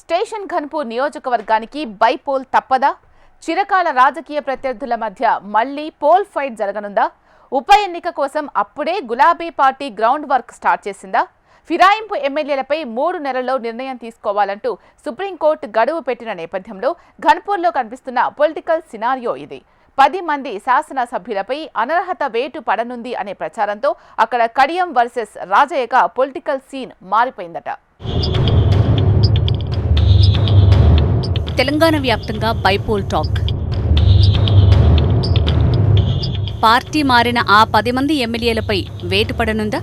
Station Ghanpur నియోజకవర్గానికి bypoll తప్పదా? చిరకాల రాజకీయ ప్రత్యర్థుల మధ్య మళ్ళీ పోల్ ఫైట్ జరగనుందా? ఉప ఎన్నిక కోసం అప్పుడే గులాబీ పార్టీ గ్రౌండ్ వర్క్ స్టార్ట్ చేసిందా? ఫిరాయింపు ఎమ్మెల్యేలపై మూడు నెలల్లో నిర్ణయం తీసుకోవాలంటూ సుప్రీంకోర్టు గడువు పెట్టిన నేపథ్యంలో ఘన్పూర్లో కనిపిస్తున్న పొలిటికల్ సినారియో ఇది. పది మంది శాసనసభ్యులపై అనర్హత వేటు పడనుంది అనే ప్రచారంతో అక్కడ కడియం వర్సెస్ రాజయ్యగా పొలిటికల్ సీన్ మారిపోయిందట. తెలంగాణ వ్యాప్తంగా బైపోల్ టాక్. పార్టీ మారిన ఆ పది మంది ఎమ్మెల్యేలపై వేటు పడనుందా?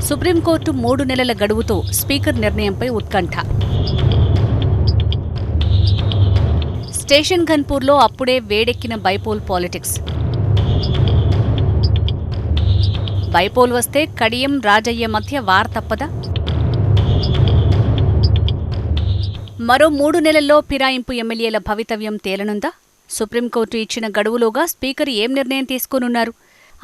సుప్రీంకోర్టు మూడు నెలల గడువుతో స్పీకర్ నిర్ణయంపై ఉత్కంఠ. స్టేషన్ ఘన్పూర్లో అప్పుడే వేడెక్కిన బైపోల్ పాలిటిక్స్. బైపోల్ వస్తే కడియం రాజయ్య మధ్య వార్ తప్పదా మరో మూడు నెలల్లో ఫిరాయింపు ఎమ్మెల్యేల భవితవ్యం తేలనుందా? సుప్రీంకోర్టు ఇచ్చిన గడువులోగా స్పీకర్ ఏం నిర్ణయం తీసుకోనున్నారు?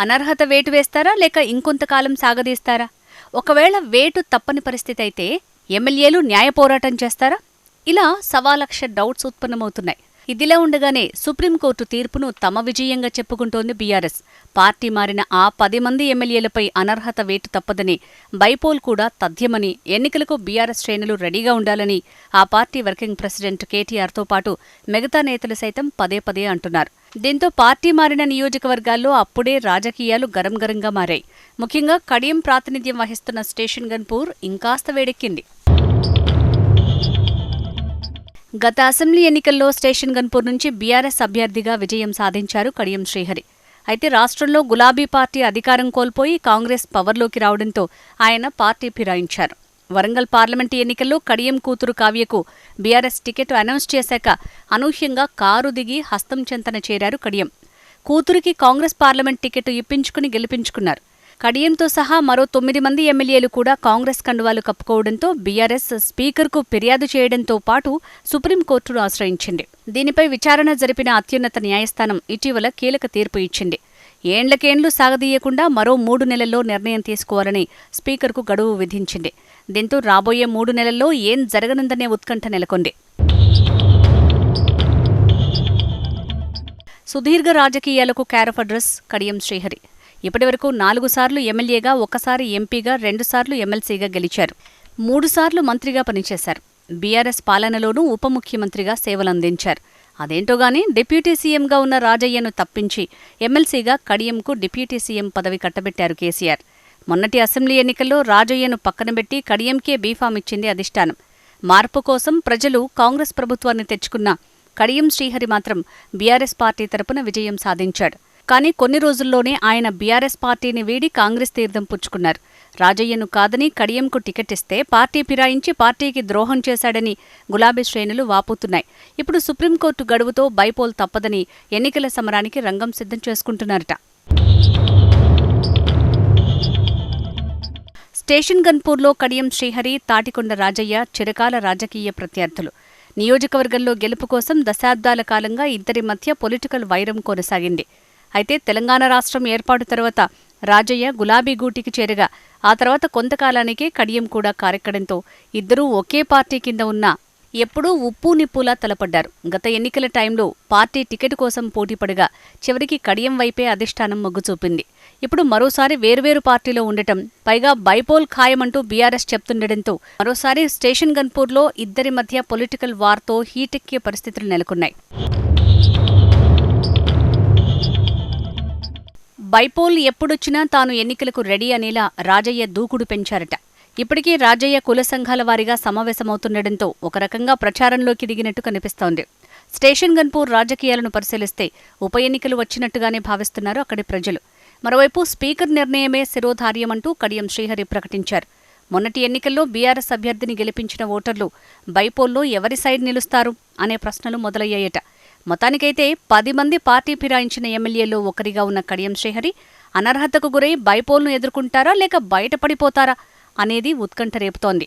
అనర్హత వేటు వేస్తారా లేక ఇంకొంతకాలం సాగదీస్తారా? ఒకవేళ వేటు తప్పని పరిస్థితి అయితే ఎమ్మెల్యేలు న్యాయ పోరాటం చేస్తారా? ఇలా సవాలక్ష డౌట్స్ ఉత్పన్నమవుతున్నాయి. ఇదిలా ఉండగానే సుప్రీంకోర్టు తీర్పును తమ విజయంగా చెప్పుకుంటోంది బీఆర్ఎస్. పార్టీ మారిన ఆ పది మంది ఎమ్మెల్యేలపై అనర్హత వేటు తప్పదని బైపోల్ కూడా తథ్యమని ఎన్నికలకు బీఆర్ఎస్ శ్రేణులు రెడీగా ఉండాలని ఆ పార్టీ వర్కింగ్ ప్రెసిడెంట్ కేటీఆర్తో పాటు మిగతా నేతలు సైతం పదే పదే అంటున్నారు. దీంతో పార్టీ మారిన నియోజకవర్గాల్లో అప్పుడే రాజకీయాలు గరం గరంగా మారాయి. ముఖ్యంగా కడియం ప్రాతినిధ్యం వహిస్తున్న స్టేషన్ గన్పూర్ ఇంకాస్త వేడెక్కింది. గత అసెంబ్లీ ఎన్నికల్లో స్టేషన్ గన్పూర్ నుంచి బీఆర్ఎస్ అభ్యర్థిగా విజయం సాధించారు కడియం శ్రీహరి. అయితే రాష్ట్రంలో గులాబీ పార్టీ అధికారం కోల్పోయి కాంగ్రెస్ పవర్లోకి రావడంతో ఆయన పార్టీ ఫిరాయించారు. వరంగల్ పార్లమెంటు ఎన్నికల్లో కడియం కూతురు కావ్యకు బీఆర్ఎస్ టికెట్ అనౌన్స్ చేశాక అనూహ్యంగా కారు దిగి హస్తం చెంతన చేరారు కడియం. కూతురికి కాంగ్రెస్ పార్లమెంట్ టికెట్ ఇప్పించుకుని గెలిపించుకున్నారు. కడియంతో సహా మరో తొమ్మిది మంది ఎమ్మెల్యేలు కూడా కాంగ్రెస్ కండువాలు కప్పుకోవడంతో బీఆర్ఎస్ స్పీకర్కు ఫిర్యాదు చేయడంతో పాటు సుప్రీంకోర్టును ఆశ్రయించింది. దీనిపై విచారణ జరిపిన అత్యున్నత న్యాయస్థానం ఇటీవల కీలక తీర్పు ఇచ్చింది. ఏండ్లకేండ్లు సాగదీయకుండా మరో మూడు నెలల్లో నిర్ణయం తీసుకోవాలని స్పీకర్కు గడువు విధించింది. దీంతో రాబోయే మూడు నెలల్లో ఏం జరగనుందనే ఉత్కంఠ నెలకొంది. సుదీర్ఘ రాజకీయాలకు క్యారఫ్ అడ్రస్ కడియం శ్రీహరి. ఇప్పటివరకు నాలుగు సార్లు ఎమ్మెల్యేగా ఒకసారి ఎంపీగా రెండుసార్లు ఎమ్మెల్సీగా గెలిచారు. మూడుసార్లు మంత్రిగా పనిచేశారు. బీఆర్ఎస్ పాలనలోనూ ఉప ముఖ్యమంత్రిగా సేవలందించారు. అదేంటోగాని డిప్యూటీ సీఎంగా ఉన్న రాజయ్యను తప్పించి ఎమ్మెల్సీగా కడియంకు డిప్యూటీ సీఎం పదవి కట్టబెట్టారు కేసీఆర్. మొన్నటి అసెంబ్లీ ఎన్నికల్లో రాజయ్యను పక్కనబెట్టి కడియంకే బీఫామ్ ఇచ్చింది అధిష్టానం. మార్పు కోసం ప్రజలు కాంగ్రెస్ ప్రభుత్వాన్ని తెచ్చుకున్న కడియం శ్రీహరి మాత్రం బీఆర్ఎస్ పార్టీ తరపున విజయం సాధించాడు. కానీ కొన్ని రోజుల్లోనే ఆయన బీఆర్ఎస్ పార్టీని వీడి కాంగ్రెస్ తీర్థం పుచ్చుకున్నారు. రాజయ్యను కాదని కడియంకు టికెట్ ఇస్తే పార్టీ ఫిరాయించి పార్టీకి ద్రోహం చేశాడని గులాబీ శ్రేణులు వాపోతున్నాయి. ఇప్పుడు సుప్రీంకోర్టు గడువుతో బైపోల్ తప్పదని ఎన్నికల సమరానికి రంగం సిద్ధం చేసుకుంటున్నారట. స్టేషన్ గన్పూర్లో కడియం శ్రీహరి తాటికొండ రాజయ్య చిరకాల రాజకీయ ప్రత్యర్థులు. నియోజకవర్గంలో గెలుపు కోసం దశాబ్దాల కాలంగా ఇద్దరి మధ్య పొలిటికల్ వైరం కొనసాగింది. అయితే తెలంగాణ రాష్ట్రం ఏర్పాటు తర్వాత రాజయ్య గులాబీ గూటికి చేరగా ఆ తర్వాత కొంతకాలానికే కడియం కూడా కారెక్కడంతో ఇద్దరూ ఒకే పార్టీ కింద ఉన్న ఎప్పుడూ ఉప్పు నిప్పులా తలపడ్డారు. గత ఎన్నికల టైంలో పార్టీ టికెట్ కోసం పోటీపడగా చివరికి కడియం వైపే అధిష్టానం మొగ్గు చూపింది. ఇప్పుడు మరోసారి వేర్వేరు పార్టీలో ఉండటం పైగా బైపోల్ ఖాయమంటూ బీఆర్ఎస్ చెప్తుండటంతో మరోసారి స్టేషన్ గన్పూర్లో ఇద్దరి మధ్య పొలిటికల్ వార్తో హీటెక్కే పరిస్థితులు నెలకొన్నాయి. బైపోల్ ఎప్పుడొచ్చినా తాను ఎన్నికలకు రెడీ అనేలా రాజయ్య దూకుడు పెంచారట. ఇప్పటికీ రాజయ్య కుల సంఘాల వారిగా సమావేశమవుతుండటంతో ఒక రకంగా ప్రచారంలోకి దిగినట్టు కనిపిస్తోంది. స్టేషన్ గన్పూర్ రాజకీయాలను పరిశీలిస్తే ఉప ఎన్నికలు వచ్చినట్టుగానే భావిస్తున్నారు అక్కడి ప్రజలు. మరోవైపు స్పీకర్ నిర్ణయమే శిరోధార్యమంటూ కడియం శ్రీహరి ప్రకటించారు. మొన్నటి ఎన్నికల్లో బీఆర్ఎస్ అభ్యర్థిని గెలిపించిన ఓటర్లు బైపోల్లో ఎవరి సైడ్ నిలుస్తారు అనే ప్రశ్నలు మొదలయ్యాయట. మొత్తానికైతే పది మంది పార్టీ ఫిరాయించిన ఎమ్మెల్యేలో ఒకరిగా ఉన్న కడియం శ్రీహరి అనర్హతకు గురై బైపోల్ను ఎదుర్కొంటారా లేక బయటపడిపోతారా అనేది ఉత్కంఠ రేపుతోంది.